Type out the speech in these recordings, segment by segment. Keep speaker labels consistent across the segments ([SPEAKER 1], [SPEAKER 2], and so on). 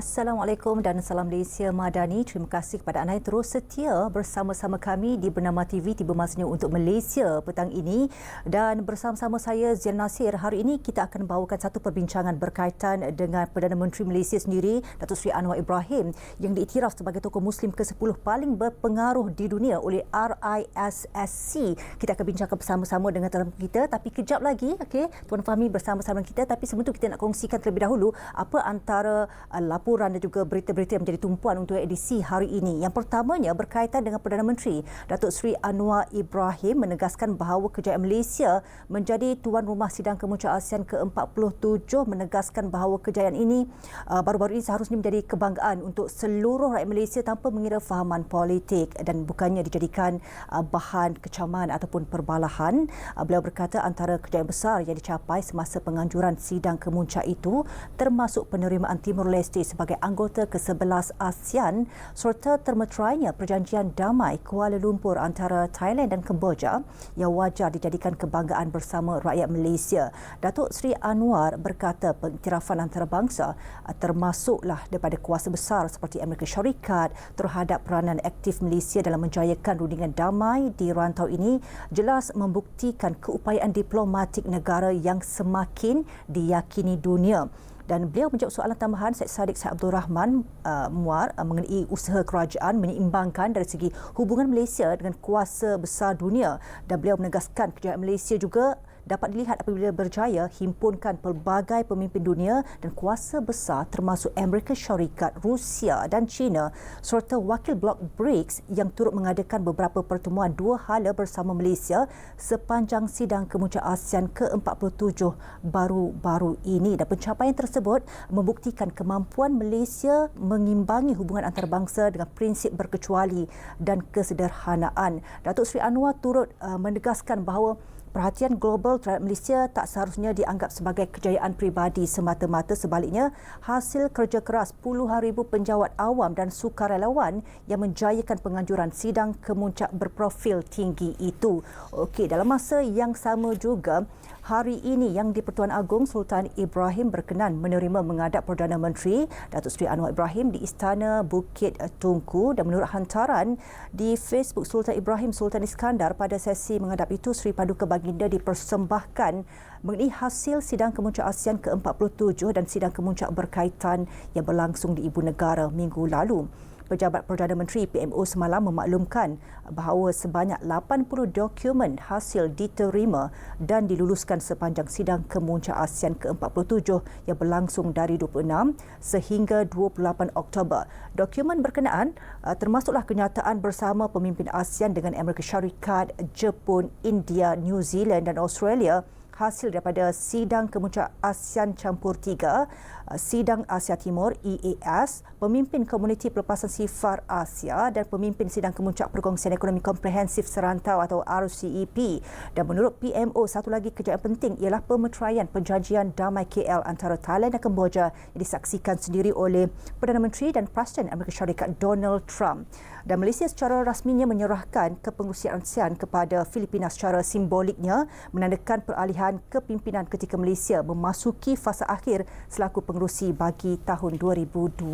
[SPEAKER 1] Assalamualaikum dan salam Malaysia Madani. Terima kasih kepada anda yang terus setia bersama-sama kami di Bernama TV Tiba Masnya untuk Malaysia petang ini. Dan bersama-sama saya Zian Nasir. Hari ini kita akan bawakan satu perbincangan berkaitan dengan Perdana Menteri Malaysia sendiri, Datuk Seri Anwar Ibrahim yang diiktiraf sebagai tokoh Muslim ke-10 paling berpengaruh di dunia oleh RISSC. Kita akan bincangkan bersama-sama dengan tetamu kita tapi kejap lagi okay, Tuan Fahmi bersama-sama kita tapi sebelum itu kita nak kongsikan terlebih dahulu apa antara uh, dan juga berita-berita yang menjadi tumpuan untuk edisi hari ini. Yang pertamanya berkaitan dengan Perdana Menteri Datuk Seri Anwar Ibrahim menegaskan bahawa kejayaan Malaysia menjadi tuan rumah sidang kemuncak ASEAN ke-47 menegaskan bahawa kejayaan ini uh, baru-baru ini seharusnya menjadi kebanggaan untuk seluruh rakyat Malaysia tanpa mengira fahaman politik dan bukannya dijadikan uh, bahan kecaman ataupun perbalahan. Beliau berkata antara kejayaan besar yang dicapai semasa penganjuran sidang kemuncak itu termasuk penerimaan Timur Leste sebagai anggota ke-11 ASEAN serta termeterainya perjanjian damai Kuala Lumpur antara Thailand dan Kemboja yang wajar dijadikan kebanggaan bersama rakyat Malaysia. Datuk Seri Anwar berkata pengiktirafan antarabangsa termasuklah daripada kuasa besar seperti Amerika Syarikat terhadap peranan aktif Malaysia dalam menjayakan rundingan damai di rantau ini jelas membuktikan keupayaan diplomatik negara yang semakin diyakini dunia dan beliau menjawab soalan tambahan Syed Saddiq Syed Abdul Rahman uh, Muar uh, mengenai usaha kerajaan menyeimbangkan dari segi hubungan Malaysia dengan kuasa besar dunia. Dan beliau menegaskan kejayaan Malaysia juga dapat dilihat apabila berjaya himpunkan pelbagai pemimpin dunia dan kuasa besar termasuk Amerika Syarikat, Rusia dan China serta wakil blok BRICS yang turut mengadakan beberapa pertemuan dua hala bersama Malaysia sepanjang sidang kemuncak ASEAN ke-47 baru-baru ini dan pencapaian tersebut membuktikan kemampuan Malaysia mengimbangi hubungan antarabangsa dengan prinsip berkecuali dan kesederhanaan. Datuk Seri Anwar turut uh, menegaskan bahawa perhatian global terhadap Malaysia tak seharusnya dianggap sebagai kejayaan pribadi semata-mata sebaliknya hasil kerja keras puluhan ribu penjawat awam dan sukarelawan yang menjayakan penganjuran sidang kemuncak berprofil tinggi itu. Okey, dalam masa yang sama juga hari ini yang di-Pertuan Agong Sultan Ibrahim berkenan menerima mengadap Perdana Menteri Datuk Seri Anwar Ibrahim di Istana Bukit Tungku dan menurut hantaran di Facebook Sultan Ibrahim Sultan Iskandar pada sesi mengadap itu Seri Paduka Baginda dipersembahkan mengenai hasil sidang kemuncak ASEAN ke-47 dan sidang kemuncak berkaitan yang berlangsung di Ibu Negara minggu lalu. Pejabat Perdana Menteri PMO semalam memaklumkan bahawa sebanyak 80 dokumen hasil diterima dan diluluskan sepanjang sidang kemuncak ASEAN ke-47 yang berlangsung dari 26 sehingga 28 Oktober. Dokumen berkenaan uh, termasuklah kenyataan bersama pemimpin ASEAN dengan Amerika Syarikat, Jepun, India, New Zealand dan Australia hasil daripada sidang kemuncak ASEAN Campur 3 sidang Asia Timur EAS, pemimpin komuniti pelepasan sifar Asia dan pemimpin sidang kemuncak perkongsian ekonomi komprehensif serantau atau RCEP. Dan menurut PMO, satu lagi kejayaan penting ialah pemeteraian perjanjian damai KL antara Thailand dan Kemboja yang disaksikan sendiri oleh Perdana Menteri dan Presiden Amerika Syarikat Donald Trump. Dan Malaysia secara rasminya menyerahkan kepengurusian ASEAN kepada Filipina secara simboliknya menandakan peralihan kepimpinan ketika Malaysia memasuki fasa akhir selaku pengerusi bagi tahun 2025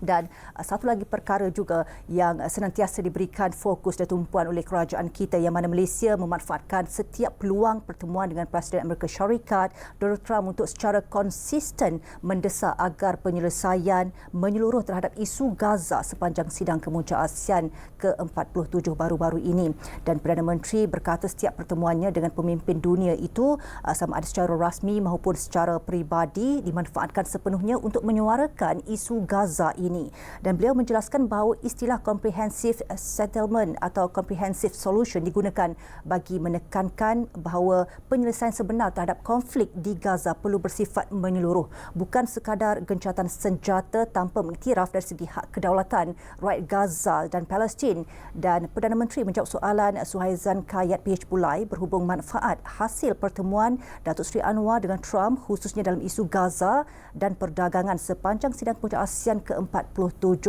[SPEAKER 1] dan uh, satu lagi perkara juga yang uh, senantiasa diberikan fokus dan tumpuan oleh kerajaan kita yang mana Malaysia memanfaatkan setiap peluang pertemuan dengan Presiden Amerika Syarikat Donald Trump untuk secara konsisten mendesak agar penyelesaian menyeluruh terhadap isu Gaza sepanjang sidang kemuncak ASEAN ke-47 baru-baru ini. Dan Perdana Menteri berkata setiap pertemuannya dengan pemimpin dunia itu uh, sama ada secara rasmi maupun secara peribadi dimanfaatkan sepenuhnya untuk menyuarakan isu Gaza ini ini. Dan beliau menjelaskan bahawa istilah comprehensive settlement atau comprehensive solution digunakan bagi menekankan bahawa penyelesaian sebenar terhadap konflik di Gaza perlu bersifat menyeluruh bukan sekadar gencatan senjata tanpa mengiktiraf dari segi hak kedaulatan rakyat Gaza dan Palestin. Dan Perdana Menteri menjawab soalan Suhaizan Kayat PH Pulai berhubung manfaat hasil pertemuan Datuk Seri Anwar dengan Trump khususnya dalam isu Gaza dan perdagangan sepanjang sidang puncak ASEAN ke-4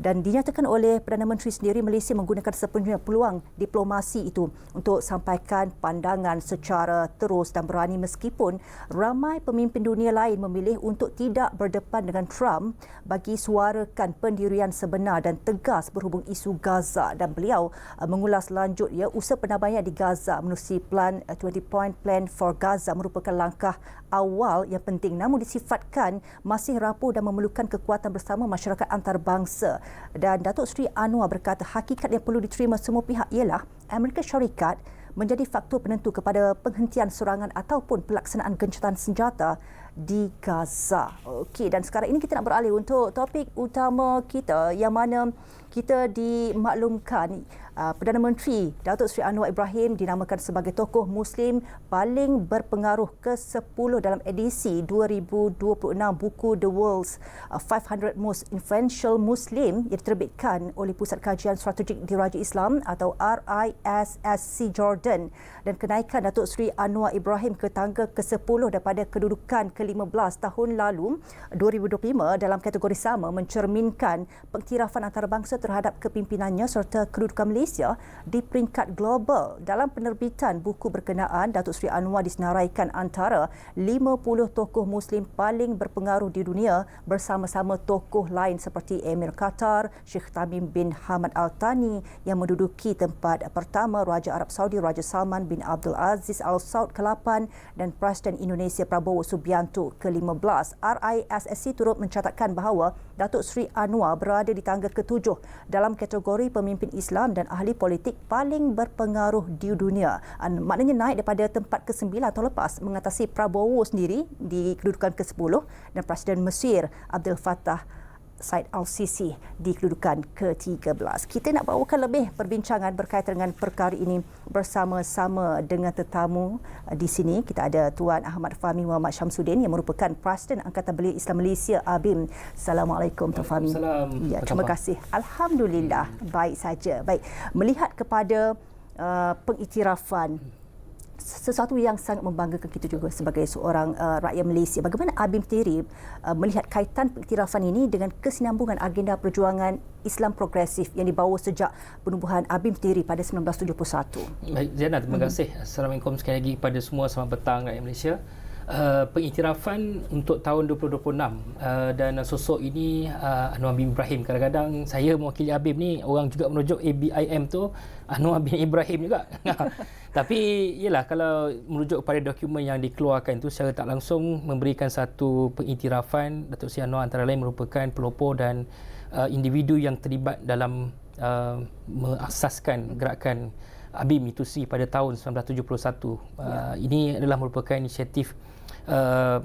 [SPEAKER 1] dan dinyatakan oleh Perdana Menteri sendiri Malaysia menggunakan sepenuhnya peluang diplomasi itu untuk sampaikan pandangan secara terus dan berani meskipun ramai pemimpin dunia lain memilih untuk tidak berdepan dengan Trump bagi suarakan pendirian sebenar dan tegas berhubung isu Gaza. Dan beliau uh, mengulas lanjut ya usaha penambaian di Gaza menerusi plan 20 uh, point plan for Gaza merupakan langkah awal yang penting. Namun disifatkan masih rapuh dan memerlukan kekuatan bersama masyarakat antarabangsa dan Datuk Seri Anwar berkata hakikat yang perlu diterima semua pihak ialah Amerika Syarikat menjadi faktor penentu kepada penghentian serangan ataupun pelaksanaan gencatan senjata di Gaza. Okey dan sekarang ini kita nak beralih untuk topik utama kita yang mana kita dimaklumkan uh, Perdana Menteri Datuk Seri Anwar Ibrahim dinamakan sebagai tokoh Muslim paling berpengaruh ke-10 dalam edisi 2026 buku The World's 500 uh, Most Influential Muslim yang diterbitkan oleh Pusat Kajian Strategik Diraja Islam atau RISSC Jordan. Dan kenaikan Datuk Seri Anwar Ibrahim ke tangga ke-10 daripada kedudukan ke-15 tahun lalu 2025 dalam kategori sama mencerminkan pengtirafan antarabangsa terhadap kepimpinannya serta kedudukan Malaysia Malaysia di peringkat global. Dalam penerbitan buku berkenaan, Datuk Seri Anwar disenaraikan antara 50 tokoh Muslim paling berpengaruh di dunia bersama-sama tokoh lain seperti Emir Qatar, Sheikh Tamim bin Hamad Al Thani yang menduduki tempat pertama Raja Arab Saudi Raja Salman bin Abdul Aziz Al Saud ke-8 dan Presiden Indonesia Prabowo Subianto ke-15. RISSC turut mencatatkan bahawa Datuk Seri Anwar berada di tangga ke-7 dalam kategori pemimpin Islam dan ahli politik paling berpengaruh di dunia. Maknanya naik daripada tempat ke-9 tahun lepas mengatasi Prabowo sendiri di kedudukan ke-10 dan Presiden Mesir Abdul Fattah Said Al-Sisi di kedudukan ke-13. Kita nak bawakan lebih perbincangan berkaitan dengan perkara ini bersama-sama dengan tetamu uh, di sini. Kita ada Tuan Ahmad Fahmi Muhammad Syamsuddin yang merupakan Presiden Angkatan Belia Islam Malaysia ABIM. Assalamualaikum Tuan Fahmi. Ya, terima kasih. Alhamdulillah baik saja. Baik, melihat kepada uh, pengiktirafan sesuatu yang sangat membanggakan kita juga sebagai seorang uh, rakyat Malaysia. Bagaimana Abim sendiri uh, melihat kaitan pengiktirafan ini dengan kesinambungan agenda perjuangan Islam progresif yang dibawa sejak penubuhan Abim sendiri pada 1971?
[SPEAKER 2] Baik, Zainal, terima hmm. kasih. Assalamualaikum sekali lagi kepada semua selamat petang rakyat Malaysia. Uh, pengiktirafan untuk tahun 2026 uh, dan sosok ini uh, Anwar bin Ibrahim. Kadang-kadang saya mewakili Abim ni orang juga merujuk ABIM tu Anwar bin Ibrahim juga. Tapi ialah kalau merujuk kepada dokumen yang dikeluarkan itu secara tak langsung memberikan satu pengiktirafan Datuk Seri Anwar antara lain merupakan pelopor dan uh, individu yang terlibat dalam uh, mengasaskan gerakan ABIM itu si pada tahun 1971 ya. uh, ini adalah merupakan inisiatif uh,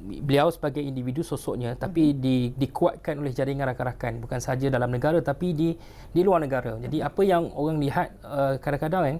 [SPEAKER 2] beliau sebagai individu sosoknya tapi mm-hmm. di, dikuatkan oleh jaringan rakan-rakan bukan sahaja dalam negara tapi di di luar negara. Jadi mm-hmm. apa yang orang lihat uh, kadang-kadang kan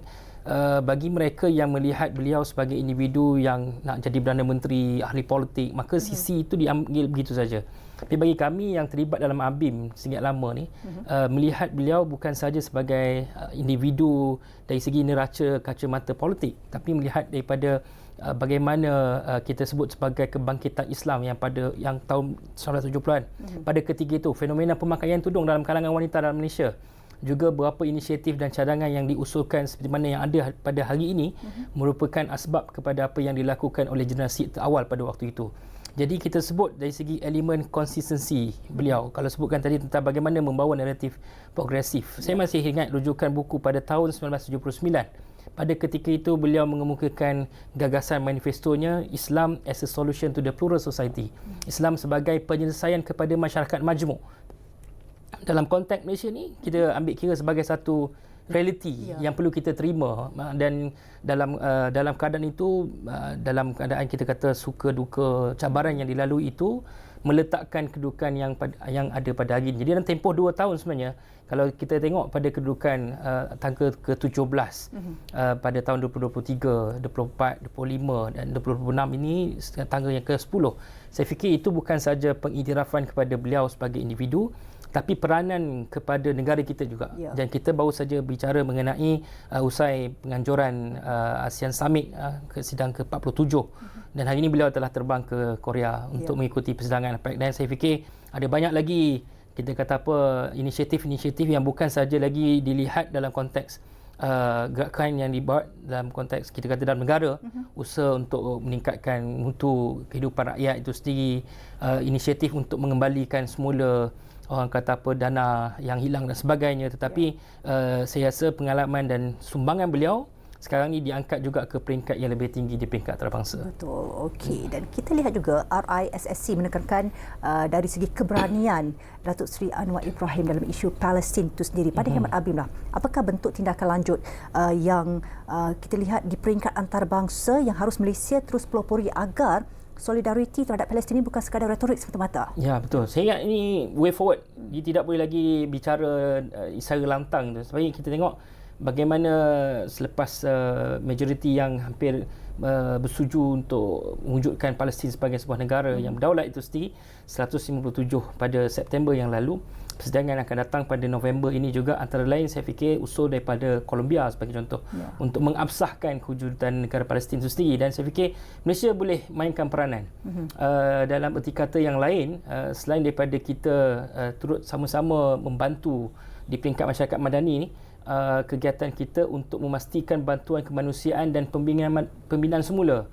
[SPEAKER 2] uh, bagi mereka yang melihat beliau sebagai individu yang nak jadi Perdana Menteri, ahli politik, maka mm-hmm. sisi itu diambil begitu saja. Tapi bagi kami yang terlibat dalam ABIM sejak lama ni mm-hmm. uh, melihat beliau bukan saja sebagai uh, individu dari segi neraca kacamata politik tapi melihat daripada uh, bagaimana uh, kita sebut sebagai kebangkitan Islam yang pada yang tahun 1970-an mm-hmm. pada ketika itu fenomena pemakaian tudung dalam kalangan wanita dalam Malaysia juga beberapa inisiatif dan cadangan yang diusulkan seperti mana yang ada pada hari ini mm-hmm. merupakan asbab kepada apa yang dilakukan oleh generasi awal pada waktu itu. Jadi kita sebut dari segi elemen konsistensi beliau. Kalau sebutkan tadi tentang bagaimana membawa naratif progresif. Saya ya. masih ingat rujukan buku pada tahun 1979 pada ketika itu beliau mengemukakan gagasan manifestonya Islam as a solution to the plural society. Islam sebagai penyelesaian kepada masyarakat majmuk. Dalam konteks Malaysia ni kita ambil kira sebagai satu reality ya. yang perlu kita terima dan dalam uh, dalam keadaan itu uh, dalam keadaan kita kata suka duka cabaran yang dilalui itu meletakkan kedudukan yang yang ada pada hari ini. Jadi dalam tempoh 2 tahun sebenarnya kalau kita tengok pada kedudukan uh, tangga ke-17 mm-hmm. uh, pada tahun 2023, 24, 25 dan 2026 ini tangga yang ke-10. Saya fikir itu bukan saja pengiktirafan kepada beliau sebagai individu tapi peranan kepada negara kita juga ya. dan kita baru saja bicara mengenai uh, usai penganjuran uh, ASEAN Summit uh, ke sidang ke-47 uh-huh. dan hari ini beliau telah terbang ke Korea untuk ya. mengikuti persidangan dan saya fikir ada banyak lagi kita kata apa inisiatif-inisiatif yang bukan saja lagi dilihat dalam konteks uh, gerakan yang dibuat dalam konteks kita kata dalam negara uh-huh. usaha untuk meningkatkan mutu kehidupan rakyat itu sendiri uh, inisiatif untuk mengembalikan semula orang kata apa dana yang hilang dan sebagainya tetapi uh, saya rasa pengalaman dan sumbangan beliau sekarang ni diangkat juga ke peringkat yang lebih tinggi di peringkat antarabangsa.
[SPEAKER 1] Betul. Okey dan kita lihat juga RISSC menekankan uh, dari segi keberanian Datuk Seri Anwar Ibrahim dalam isu Palestin itu sendiri. Pada mm-hmm. hemat Abim lah, apakah bentuk tindakan lanjut uh, yang uh, kita lihat di peringkat antarabangsa yang harus Malaysia terus pelopori agar solidariti terhadap Palestin ini bukan sekadar retorik semata-mata.
[SPEAKER 2] Ya, betul. Saya ingat ini way forward. Dia tidak boleh lagi bicara uh, secara lantang. Sebab kita tengok bagaimana selepas uh, majoriti yang hampir uh, bersetuju untuk mewujudkan Palestin sebagai sebuah negara hmm. yang berdaulat itu sendiri 157 pada September yang lalu persidangan akan datang pada November ini juga antara lain saya fikir usul daripada Colombia sebagai contoh ya. untuk mengabsahkan kewujudan negara Palestin itu sendiri dan saya fikir Malaysia boleh mainkan peranan hmm. uh, dalam erti kata yang lain uh, selain daripada kita uh, turut sama-sama membantu di peringkat masyarakat madani ini uh, kegiatan kita untuk memastikan bantuan kemanusiaan dan pembinaan pembinaan semula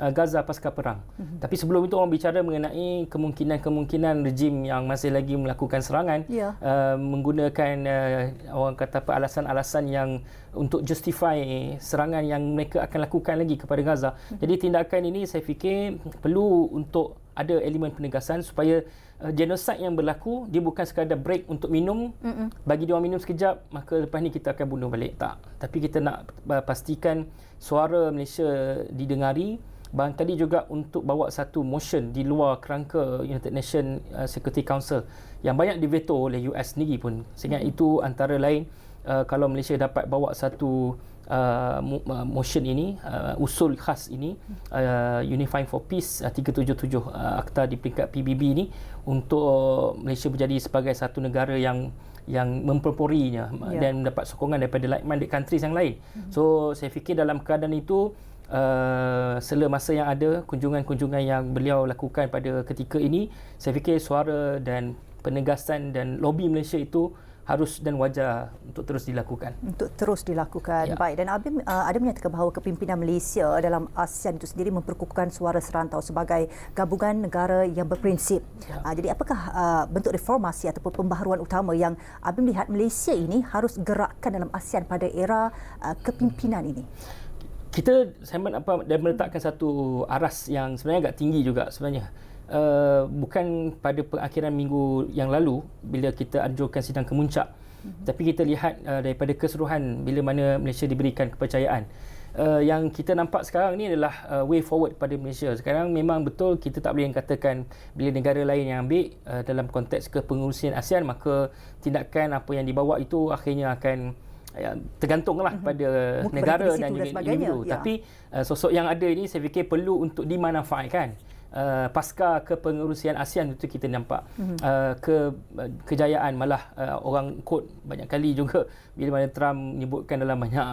[SPEAKER 2] uh, Gaza pasca perang. Mm-hmm. Tapi sebelum itu orang bicara mengenai kemungkinan-kemungkinan rejim yang masih lagi melakukan serangan yeah. uh, menggunakan uh, orang kata apa alasan-alasan yang untuk justify serangan yang mereka akan lakukan lagi kepada Gaza. Mm-hmm. Jadi tindakan ini saya fikir perlu untuk ada elemen penegasan supaya uh, genocide yang berlaku dia bukan sekadar break untuk minum Mm-mm. bagi dia orang minum sekejap maka lepas ni kita akan bunuh balik tak tapi kita nak uh, pastikan suara Malaysia didengari tadi juga untuk bawa satu motion di luar kerangka United Nations uh, Security Council yang banyak diveto oleh US sendiri pun sehingga mm-hmm. itu antara lain uh, kalau Malaysia dapat bawa satu uh, uh, motion ini uh, usul khas ini uh, Unifying for Peace uh, 377 uh, akta di peringkat PBB ini untuk Malaysia menjadi sebagai satu negara yang yang mempeloporinya yeah. dan mendapat sokongan daripada like-minded countries yang lain. Mm-hmm. So saya fikir dalam keadaan itu uh, sela masa yang ada kunjungan-kunjungan yang beliau lakukan pada ketika ini saya fikir suara dan penegasan dan lobby Malaysia itu harus dan wajar untuk terus dilakukan.
[SPEAKER 1] Untuk terus dilakukan. Ya. Baik dan Abim uh, ada menyatakan bahawa kepimpinan Malaysia dalam ASEAN itu sendiri memperkukuhkan suara serantau sebagai gabungan negara yang berprinsip. Ya. Uh, jadi apakah uh, bentuk reformasi ataupun pembaharuan utama yang Abim lihat Malaysia ini harus gerakkan dalam ASEAN pada era uh, kepimpinan ini?
[SPEAKER 2] Kita saya apa dan meletakkan satu aras yang sebenarnya agak tinggi juga sebenarnya. Uh, bukan pada perakhiran minggu yang lalu bila kita anjurkan sidang kemuncak. Mm-hmm. tapi kita lihat uh, daripada keseluruhan bila mana Malaysia diberikan kepercayaan. Uh, yang kita nampak sekarang ni adalah uh, way forward pada Malaysia. Sekarang memang betul kita tak boleh katakan bila negara lain yang ambil uh, dalam konteks kepengurusian ASEAN maka tindakan apa yang dibawa itu akhirnya akan tergantunglah mm-hmm. pada Mungkin negara dan juga individu ya. tapi uh, sosok yang ada ini saya fikir perlu untuk dimanfaatkan uh, pasca kepengurusian ASEAN itu kita nampak mm-hmm. uh, ke kejayaan malah uh, orang quote banyak kali juga bila mana Trump menyebutkan dalam banyak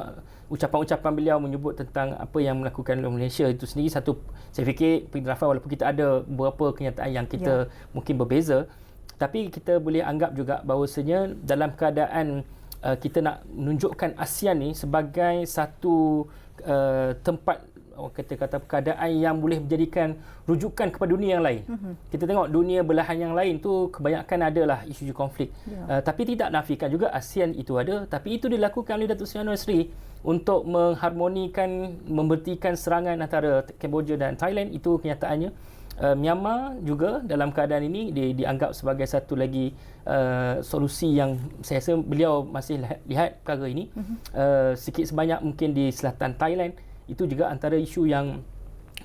[SPEAKER 2] ucapan-ucapan beliau menyebut tentang apa yang melakukan oleh Malaysia itu sendiri satu saya fikir pendrafan walaupun kita ada beberapa kenyataan yang kita yeah. mungkin berbeza tapi kita boleh anggap juga bahawasanya dalam keadaan uh, kita nak menunjukkan ASEAN ni sebagai satu uh, tempat orang kata kata keadaan yang boleh menjadikan rujukan kepada dunia yang lain. Mm-hmm. Kita tengok dunia belahan yang lain tu kebanyakan adalah isu-isu konflik. Yeah. Uh, tapi tidak nafikan juga ASEAN itu ada tapi itu dilakukan oleh Datuk Seri Anwar Sri untuk mengharmonikan membertikan serangan antara Kemboja dan Thailand itu kenyataannya. Uh, Myanmar juga dalam keadaan ini di, dianggap sebagai satu lagi uh, solusi yang saya rasa beliau masih lihat, lihat perkara ini mm-hmm. uh, sikit sebanyak mungkin di selatan Thailand itu juga antara isu yang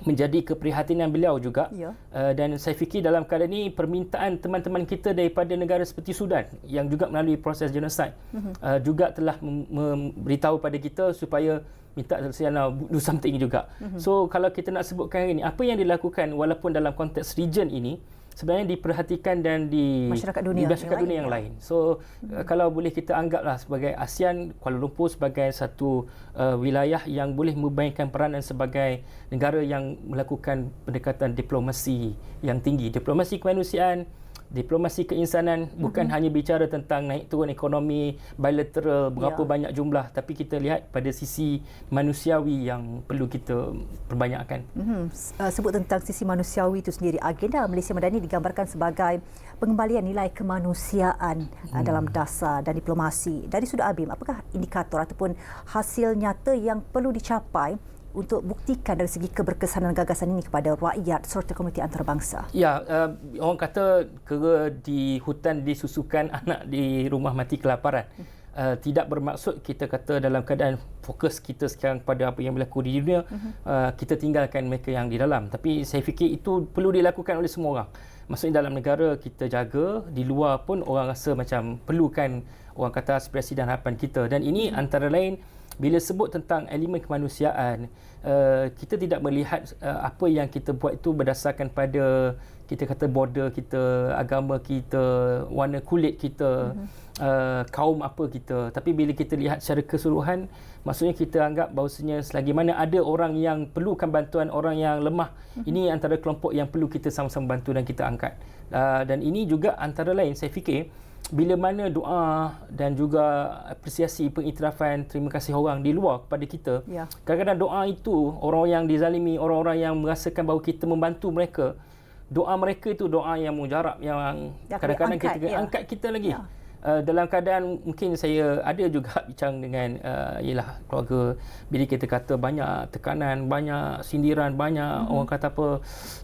[SPEAKER 2] menjadi keprihatinan beliau juga ya. uh, dan saya fikir dalam keadaan ini permintaan teman-teman kita daripada negara seperti Sudan yang juga melalui proses genocide uh-huh. uh, juga telah memberitahu pada kita supaya minta Siana do something juga. Uh-huh. So kalau kita nak sebutkan ini apa yang dilakukan walaupun dalam konteks region ini sebenarnya diperhatikan dan di
[SPEAKER 1] masyarakat dunia,
[SPEAKER 2] di masyarakat yang, dunia lain, yang lain. So hmm. kalau boleh kita anggaplah sebagai ASEAN Kuala Lumpur sebagai satu uh, wilayah yang boleh memainkan peranan sebagai negara yang melakukan pendekatan diplomasi yang tinggi, diplomasi kemanusiaan diplomasi keinsanan bukan mm-hmm. hanya bicara tentang naik turun ekonomi bilateral berapa yeah. banyak jumlah tapi kita lihat pada sisi manusiawi yang perlu kita perbanyakkan. Mm-hmm.
[SPEAKER 1] Uh, sebut tentang sisi manusiawi itu sendiri agenda Malaysia Madani digambarkan sebagai pengembalian nilai kemanusiaan uh, mm. dalam dasar dan diplomasi. Dari sudut ABIM apakah indikator ataupun hasil nyata yang perlu dicapai untuk buktikan dari segi keberkesanan gagasan ini kepada rakyat serta komuniti antarabangsa?
[SPEAKER 2] Ya, uh, orang kata kera di hutan disusukan anak di rumah mati kelaparan. Uh, tidak bermaksud kita kata dalam keadaan fokus kita sekarang pada apa yang berlaku di dunia uh-huh. uh, kita tinggalkan mereka yang di dalam tapi saya fikir itu perlu dilakukan oleh semua orang maksudnya dalam negara kita jaga di luar pun orang rasa macam perlukan orang kata aspirasi dan harapan kita dan ini uh-huh. antara lain bila sebut tentang elemen kemanusiaan uh, kita tidak melihat uh, apa yang kita buat itu berdasarkan pada kita kata border kita agama kita warna kulit kita mm-hmm. uh, kaum apa kita tapi bila kita lihat secara keseluruhan maksudnya kita anggap bahawasanya selagi mana ada orang yang perlukan bantuan orang yang lemah mm-hmm. ini antara kelompok yang perlu kita sama-sama bantu dan kita angkat uh, dan ini juga antara lain saya fikir bila mana doa dan juga apresiasi pengiktirafan terima kasih orang di luar kepada kita ya. kadang-kadang doa itu orang yang dizalimi orang-orang yang merasakan bahawa kita membantu mereka doa mereka itu doa yang mujarab yang ya, kadang-kadang kita ya. angkat kita lagi ya. uh, dalam keadaan mungkin saya ada juga bincang dengan uh, ialah keluarga bila kita kata banyak tekanan banyak sindiran banyak mm-hmm. orang kata apa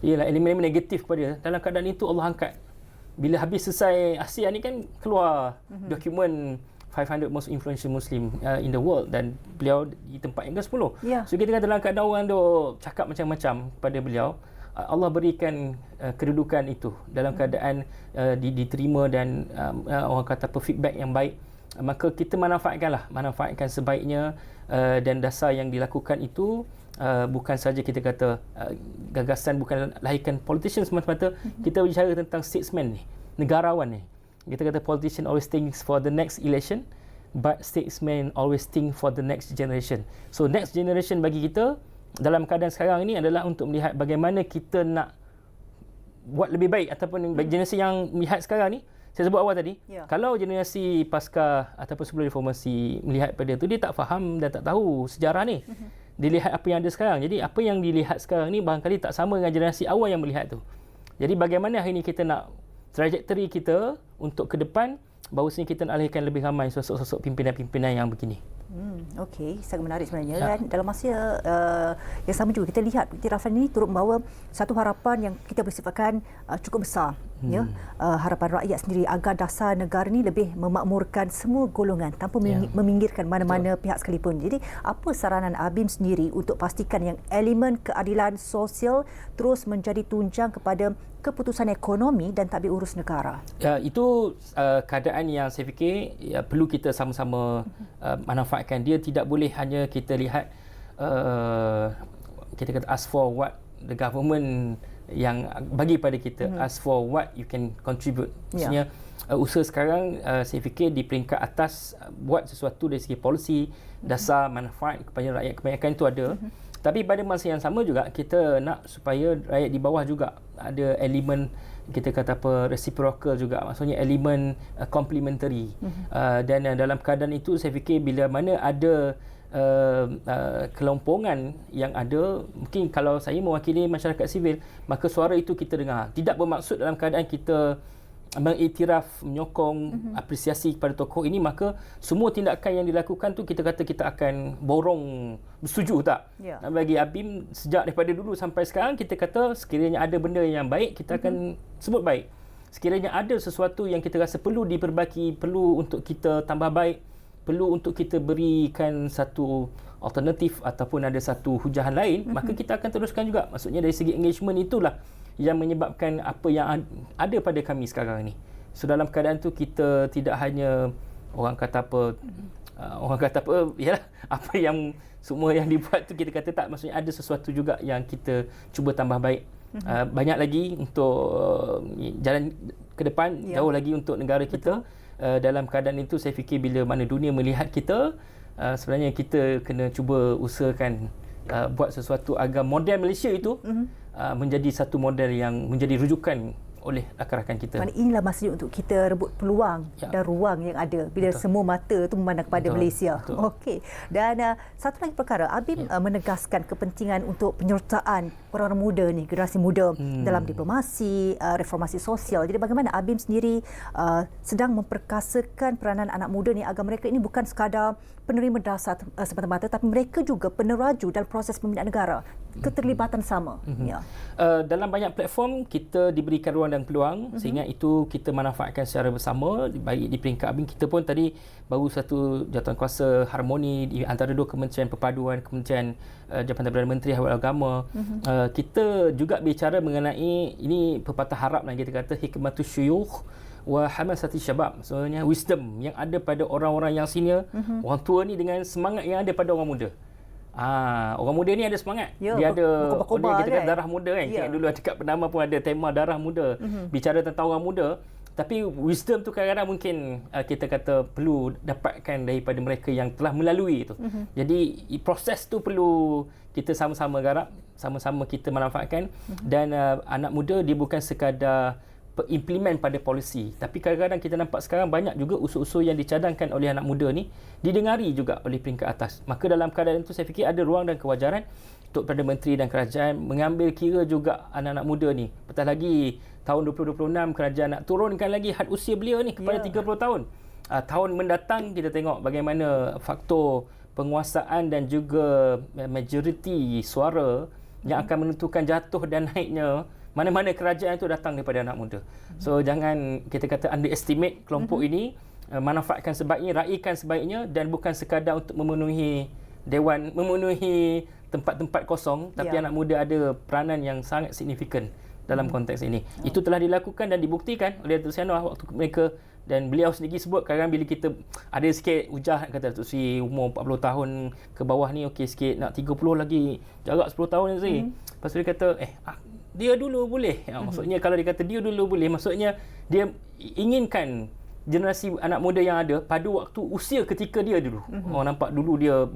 [SPEAKER 2] ialah elemen-elemen negatif kepada dalam keadaan itu Allah angkat bila habis selesai Asia ni kan keluar mm-hmm. dokumen 500 most influential Muslim uh, in the world dan beliau di tempat yang ke-10. Yeah. So kita kan dalam keadaan orang tu cakap macam-macam pada beliau, uh, Allah berikan uh, kedudukan itu dalam mhm. keadaan uh, diterima dan um, uh, orang kata apa feedback yang baik. Uh, maka kita manfaatkanlah, manfaatkan sebaiknya uh, dan dasar yang dilakukan itu uh, bukan saja kita kata uh, gagasan bukan lahirkan politician semata-mata mm-hmm. kita bicara tentang statesman ni negarawan ni. Kita kata politician always thinks for the next election but statesman always think for the next generation. So next generation bagi kita dalam keadaan sekarang ini adalah untuk melihat bagaimana kita nak buat lebih baik ataupun bagi generasi yang melihat sekarang ni. Saya sebut awal tadi yeah. kalau generasi pasca ataupun sebelum reformasi melihat pada itu dia tak faham dan tak tahu sejarah ni. Mm-hmm dilihat apa yang ada sekarang. Jadi apa yang dilihat sekarang ni barangkali tak sama dengan generasi awal yang melihat tu. Jadi bagaimana hari ini kita nak trajektori kita untuk ke depan bahawasanya kita nak alihkan lebih ramai sosok-sosok pimpinan-pimpinan yang begini.
[SPEAKER 1] Hmm, Okey, sangat menarik sebenarnya. Ya. Dan dalam masa uh, yang sama juga kita lihat iktirafan ini turut membawa satu harapan yang kita boleh sifatkan uh, cukup besar. Hmm. Ya, uh, harapan rakyat sendiri agar dasar negara ini lebih memakmurkan semua golongan tanpa ya. meminggirkan mana-mana Betul. pihak sekalipun. Jadi, apa saranan Abim sendiri untuk pastikan yang elemen keadilan sosial terus menjadi tunjang kepada keputusan ekonomi dan tak urus negara.
[SPEAKER 2] Ya, itu uh, keadaan yang saya fikir ya, perlu kita sama-sama uh, manfaatkan. Dia tidak boleh hanya kita lihat uh, kita kata ask for what the government yang bagi pada kita mm-hmm. ask for what you can contribute. Ya. Maksudnya yeah. uh, usaha sekarang uh, saya fikir di peringkat atas uh, buat sesuatu dari segi polisi mm-hmm. dasar manfaat kepada rakyat kebanyakan itu ada. Mm-hmm. Tapi pada masa yang sama juga kita nak supaya rakyat di bawah juga ada elemen kita kata apa reciprocal juga maksudnya elemen uh, complementary mm-hmm. uh, dan uh, dalam keadaan itu saya fikir bila mana ada uh, uh, kelompongan yang ada mungkin kalau saya mewakili masyarakat sivil maka suara itu kita dengar tidak bermaksud dalam keadaan kita mengiktiraf menyokong mm-hmm. apresiasi kepada tokoh ini maka semua tindakan yang dilakukan tu kita kata kita akan borong bersetuju tak yeah. bagi Abim sejak daripada dulu sampai sekarang kita kata sekiranya ada benda yang baik kita akan mm-hmm. sebut baik sekiranya ada sesuatu yang kita rasa perlu diperbaiki perlu untuk kita tambah baik perlu untuk kita berikan satu alternatif ataupun ada satu hujahan lain mm-hmm. maka kita akan teruskan juga maksudnya dari segi engagement itulah yang menyebabkan apa yang ada pada kami sekarang ni. So dalam keadaan tu kita tidak hanya orang kata apa uh, orang kata apa yalah apa yang semua yang dibuat tu kita kata tak maksudnya ada sesuatu juga yang kita cuba tambah baik. Uh, banyak lagi untuk uh, jalan ke depan ya. jauh lagi untuk negara kita. Uh, dalam keadaan itu saya fikir bila mana dunia melihat kita uh, sebenarnya kita kena cuba usahakan uh, buat sesuatu agar model Malaysia itu mm-hmm uh, menjadi satu model yang menjadi rujukan oleh rakan-rakan kita.
[SPEAKER 1] Maksudnya inilah masanya untuk kita rebut peluang ya. dan ruang yang ada bila Betul. semua mata tu memandang kepada Betul. Malaysia. Okey. Dan uh, satu lagi perkara, Abim ya. uh, menegaskan kepentingan untuk penyertaan orang-orang muda ni, generasi muda hmm. dalam diplomasi, uh, reformasi sosial. Jadi bagaimana Abim sendiri uh, sedang memperkasakan peranan anak muda ni agar mereka ini bukan sekadar penerima dasar uh, semata-mata tapi mereka juga peneraju dalam proses pembinaan negara. Keterlibatan sama.
[SPEAKER 2] Hmm. Ya. Uh, dalam banyak platform kita diberikan ruang dan peluang hmm. sehingga itu kita manfaatkan secara bersama baik di peringkat Abim kita pun tadi baru satu jatuhan kuasa harmoni di antara dua kementerian perpaduan kementerian uh, Jabatan Perdana Menteri Hawal Agama mm-hmm. uh, kita juga bicara mengenai ini pepatah harap yang kita kata hikmatus syuyukh wa hamasati syabab maksudnya wisdom yang ada pada orang-orang yang senior mm-hmm. orang tua ni dengan semangat yang ada pada orang muda Ah, orang muda ni ada semangat. Ya, dia ada dia kita kan? darah muda kan. Ya. dulu dekat penama pun ada tema darah muda. Mm-hmm. Bicara tentang orang muda, tapi wisdom tu kadang-kadang mungkin uh, kita kata perlu dapatkan daripada mereka yang telah melalui itu. Mm-hmm. Jadi proses tu perlu kita sama-sama garap, sama-sama kita manfaatkan mm-hmm. dan uh, anak muda dia bukan sekadar implement pada polisi tapi kadang-kadang kita nampak sekarang banyak juga usul-usul yang dicadangkan oleh anak muda ni didengari juga oleh peringkat atas maka dalam keadaan itu saya fikir ada ruang dan kewajaran untuk Perdana Menteri dan kerajaan mengambil kira juga anak-anak muda ni betul lagi tahun 2026 kerajaan nak turunkan lagi had usia beliau ni kepada yeah. 30 tahun. Uh, tahun mendatang kita tengok bagaimana faktor penguasaan dan juga majoriti suara hmm. yang akan menentukan jatuh dan naiknya mana-mana kerajaan itu datang daripada anak muda. Hmm. So jangan kita kata underestimate kelompok hmm. ini uh, manfaatkan sebaiknya, raikan sebaiknya dan bukan sekadar untuk memenuhi dewan memenuhi tempat-tempat kosong tapi yeah. anak muda ada peranan yang sangat signifikan dalam konteks ini. Oh. Itu telah dilakukan dan dibuktikan oleh Datuk Sianwar waktu mereka dan beliau sendiri sebut kadang bila kita ada sikit hujah kata Datuk Sri umur 40 tahun ke bawah ni okey sikit nak 30 lagi jarak 10 tahun Datuk Sri. Mm-hmm. Lepas tu dia kata eh ah, dia dulu boleh. Ya, mm-hmm. Maksudnya kalau dia kata dia dulu boleh maksudnya dia inginkan generasi anak muda yang ada pada waktu usia ketika dia dulu. Mm-hmm. Orang nampak dulu dia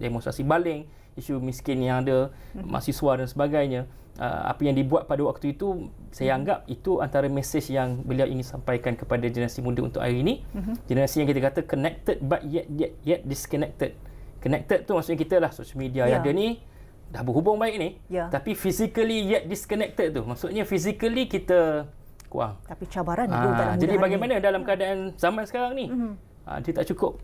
[SPEAKER 2] demonstrasi baling, isu miskin yang ada, mm-hmm. mahasiswa dan sebagainya uh, apa yang dibuat pada waktu itu saya anggap itu antara mesej yang beliau ingin sampaikan kepada generasi muda untuk hari ini mm-hmm. generasi yang kita kata connected but yet yet, yet disconnected connected tu maksudnya kita lah social media yeah. yang ada ni dah berhubung baik ni yeah. tapi physically yet disconnected tu maksudnya physically kita kurang
[SPEAKER 1] tapi cabaran ha,
[SPEAKER 2] jadi bagaimana ni. dalam keadaan zaman sekarang ni mm-hmm. ha, dia tak cukup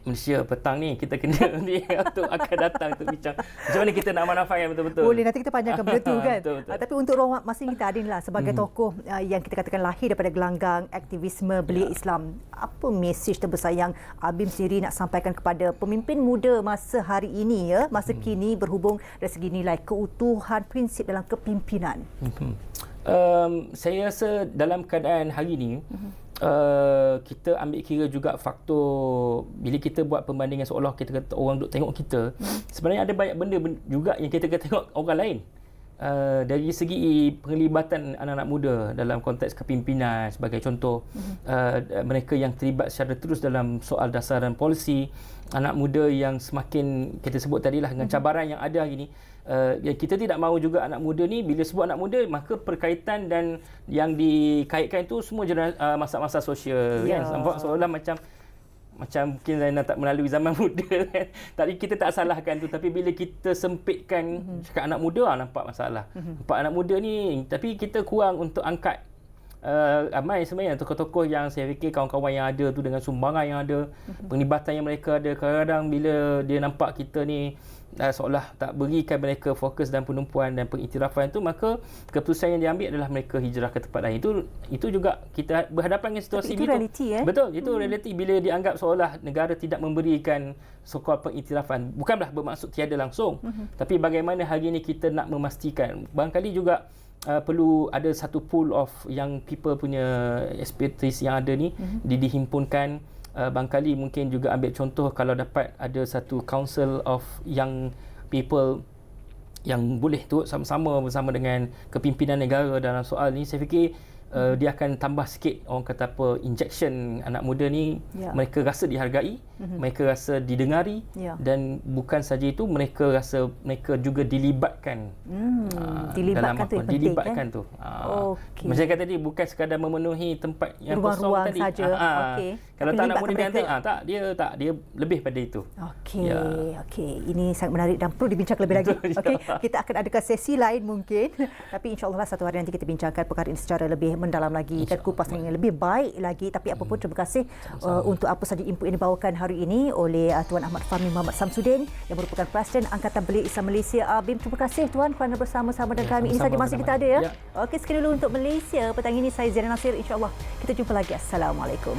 [SPEAKER 2] Malaysia petang ni kita kena ni untuk akan datang untuk bincang macam mana kita nak manfaatkan betul-betul.
[SPEAKER 1] Boleh nanti kita panjangkan benda tu kan. betul, betul. Uh, tapi untuk ruang masing kita Adin lah sebagai hmm. tokoh uh, yang kita katakan lahir daripada gelanggang aktivisme belia ya. Islam. Apa mesej terbesar yang Abim sendiri nak sampaikan kepada pemimpin muda masa hari ini ya, masa hmm. kini berhubung dari segi nilai keutuhan prinsip dalam kepimpinan. Hmm.
[SPEAKER 2] Um, saya rasa dalam keadaan hari ini hmm uh, kita ambil kira juga faktor bila kita buat pembandingan seolah kita kata orang duk tengok kita hmm. sebenarnya ada banyak benda juga yang kita kata tengok orang lain uh, dari segi penglibatan anak-anak muda dalam konteks kepimpinan sebagai contoh uh, mereka yang terlibat secara terus dalam soal dasar dan polisi anak muda yang semakin kita sebut tadi lah dengan hmm. cabaran yang ada hari ini uh, kita tidak mahu juga anak muda ni bila sebut anak muda maka perkaitan dan yang dikaitkan itu semua uh, masa-masa sosial yeah. kan nampak seolah macam macam mungkin Zainal tak melalui zaman muda kan. Tapi kita tak salahkan tu. Tapi bila kita sempitkan mm-hmm. cakap anak muda lah nampak masalah. Mm-hmm. Nampak anak muda ni. Tapi kita kurang untuk angkat uh, ramai sebenarnya tokoh-tokoh yang saya fikir kawan-kawan yang ada tu dengan sumbangan yang ada. Mm-hmm. Penglibatan yang mereka ada. Kadang-kadang bila dia nampak kita ni uh, seolah tak berikan mereka fokus dan penumpuan dan pengiktirafan itu maka keputusan yang diambil adalah mereka hijrah ke tempat lain itu itu juga kita berhadapan dengan situasi
[SPEAKER 1] itu realiti eh
[SPEAKER 2] betul itu hmm. realiti bila dianggap seolah negara tidak memberikan sokol pengiktirafan bukanlah bermaksud tiada langsung hmm. tapi bagaimana hari ini kita nak memastikan barangkali juga uh, perlu ada satu pool of young people punya expertise yang ada ni hmm. dihimpunkan uh, bangkali mungkin juga ambil contoh kalau dapat ada satu council of young people yang boleh tu sama-sama bersama dengan kepimpinan negara dalam soal ni saya fikir uh, dia akan tambah sikit orang kata apa injection anak muda ni yeah. mereka rasa dihargai mm-hmm. mereka rasa didengari
[SPEAKER 1] Ya.
[SPEAKER 2] dan bukan saja itu mereka rasa mereka juga dilibatkan
[SPEAKER 1] Hmm,
[SPEAKER 2] ah,
[SPEAKER 1] dilibatkan
[SPEAKER 2] dalam
[SPEAKER 1] tu
[SPEAKER 2] apa,
[SPEAKER 1] yang penting,
[SPEAKER 2] dilibatkan
[SPEAKER 1] kan?
[SPEAKER 2] tu Ah,
[SPEAKER 1] Okey.
[SPEAKER 2] macam kata tadi bukan sekadar memenuhi tempat yang kosong
[SPEAKER 1] Ruang-ruang
[SPEAKER 2] tadi
[SPEAKER 1] saja.
[SPEAKER 2] Ah.
[SPEAKER 1] Okey.
[SPEAKER 2] kalau
[SPEAKER 1] Tapi
[SPEAKER 2] tak nak menggunakan
[SPEAKER 1] mereka.
[SPEAKER 2] ah, tak dia tak dia lebih pada itu
[SPEAKER 1] Okey,
[SPEAKER 2] Ya.
[SPEAKER 1] okey. Ini sangat menarik dan perlu dibincangkan lebih lagi. Okey,
[SPEAKER 2] insyaAllah.
[SPEAKER 1] kita akan adakan sesi lain mungkin. Tapi insya-Allah lah satu hari nanti kita bincangkan perkara ini secara lebih mendalam lagi dan kupas dengan lebih baik lagi. Tapi apapun
[SPEAKER 2] Hmm.
[SPEAKER 1] terima kasih uh, untuk apa saja input yang dibawakan hari ini oleh uh, Tuan Ahmad Fahmi Muhammad Samsudin yang merupakan Presiden Angkatan Belia Islam Malaysia ABIM. Terima kasih Tuan kerana bersama-sama dengan
[SPEAKER 2] Ya,
[SPEAKER 1] kami. Ini saja masa kita ada ya.
[SPEAKER 2] Ya.
[SPEAKER 1] Okey, sekian dulu untuk Malaysia. Petang ini saya Zainal Nasir. Insya-Allah kita jumpa lagi. Assalamualaikum.